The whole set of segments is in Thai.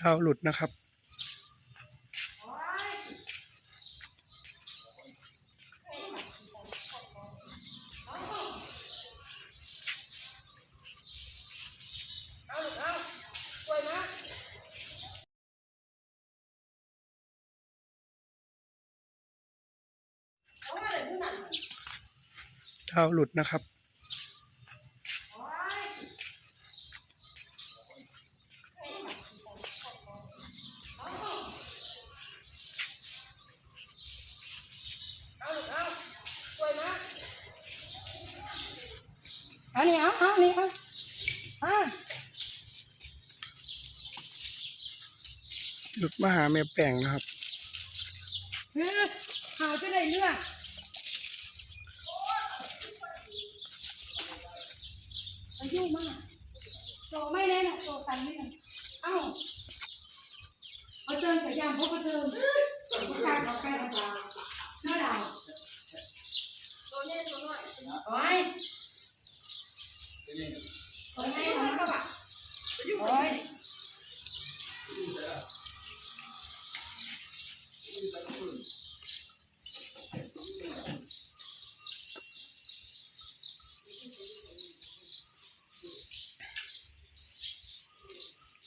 ดาวหลุดนะครับ ดาวหลุดนะครับ นี่เอาเอานี่เอาเอาหลุดมาหาแม่แป้งนะครับเฮ้ยหาจะได้เรื่องอายุมากโตไม่แน่นะโตสั่นไม่ได้เอ้าเอาเติมกับยามพวกเขาเติมผู้ชายเขาแก่ดาวหน้าดาวตัวนี้ตัวน้อยโอ้ย โอ้ยให้มันก็แบบโอ้ย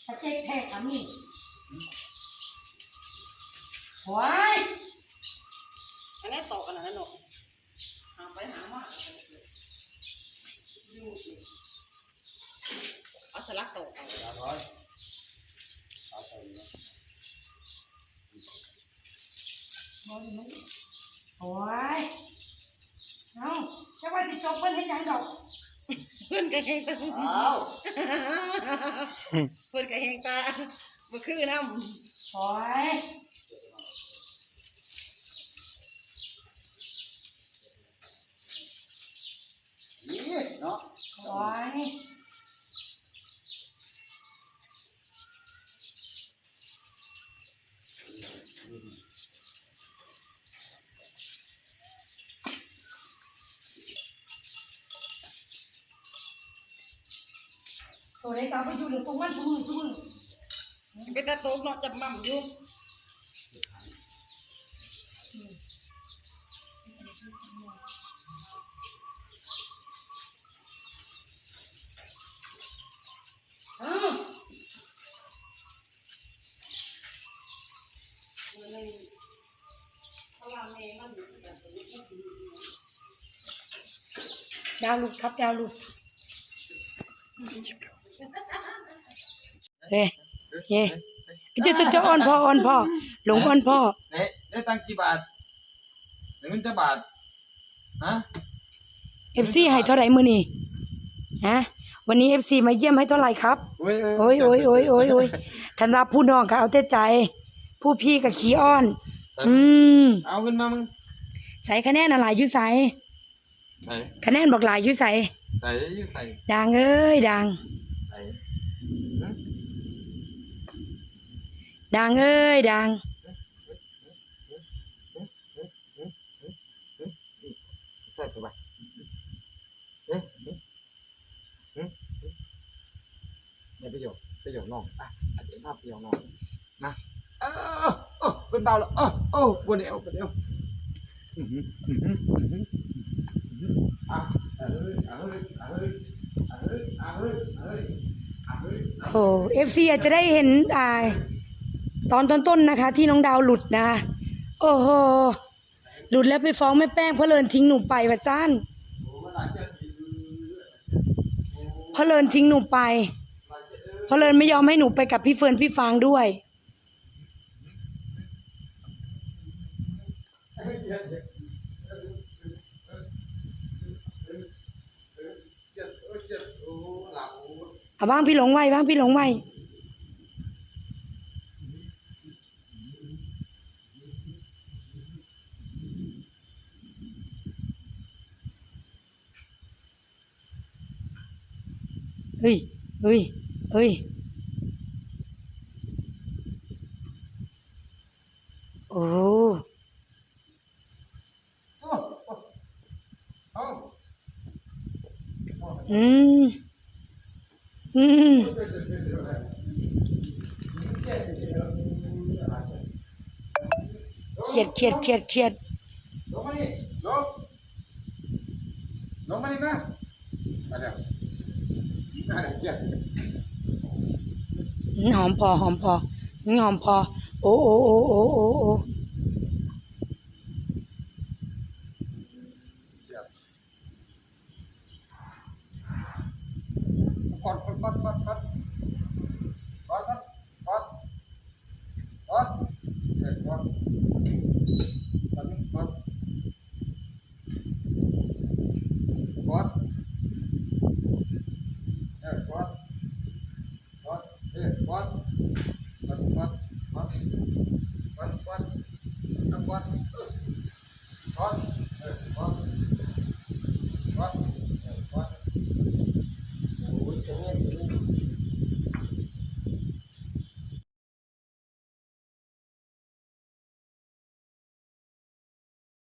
ถ้าเจ๊แท้ขมิ้นโอ้ยอันนี้ตกอันนั้นหนูหาไปหามา เอาสลักตกเอาโอ้ยเอาจะว่าสิจบเพิ่นเฮ็ดหยังดอกเพื่อนก็เฮงตาอ้าเพื่อนก็เฮงตาบ่คือน้ำโอ้ยนี่เนาะโอ้ย เล็กเอาไปอยู่เดี๋ยวตรงนั้นทุกมือทุกมือำเป็นตาตกเนาะจับมั่มอยู่เอ้าดาวลูกครับดาวลูก เฮ้ยเฮ้ยจะจะจะอ่อนพ่ออ่อนพ่อหลงอ่อนพ่อเอ๊ะได้ตังค์กี่บาทได้เงินจะบาทฮะเอฟซีให้เท่าไหร่มื้อนี้ฮะวันนี้เอฟซีมาเยี่ยมให้เท่าไหร่ครับโอ้ยโอ้ยโอ้ยโอ้ยโอ้ยโอ้ยทันว่าผู้น้องก็เอาแต่ใจ ผู้พี่ก็ขี้อ้อน อืมเอาเงินมามึงใส่คะแนนอะไรอยู่ใส่ใส่คะแนนบอกหลายอยู่ใส่ใส่อยู่ใส่ดังเอ้ยดัง ดังเอ้ยดัง ใส่ไปบ้างเอ๊ะเอ๊ะเอ๊ะเดี๋ยไปโยกไปโยกน้องอะเดี๋ยวภาพไปโยกน้องนะเออเออเป็นเบาแล้วเออโอ้ปวดเอวปวดเอวอื้อหืออื้อหืออื้อหืออื้อหืออะเอ้ยเอ้ยเอ้ยเอ้ยเอ้ยเอ้ยเอ้ยโหเอฟซีอาจจะได้เห็นอ่า ตอนต้นๆนะคะ ที่น้องดาวหลุดนะโอ้โหหลุดแล้วไปฟ้องแม่แป้งเพราะเลินทิ้งหนูไปว่าจ้านเพราะเลินทิ้งหนูไปเพราะเลินไม่ยอมให้หนูไปกับพี่เฟิร์นพี่ฟางด้วยเอาบ้างพี่หลงไว้บ้างพี่หลงไว้ เฮ้ยเฮ้ยเฮ้ยโอ้อาอืมอืมเครียดเครียดเครียดเครียดลงมานี่ลงลงมานี่นะมาแล้วมาแล้ว หอมพอหอมพอหอมพอ โอ้โอ้โอ้โอ้โอ้โอ้กดกดกดกด empat empat empat empat empat empat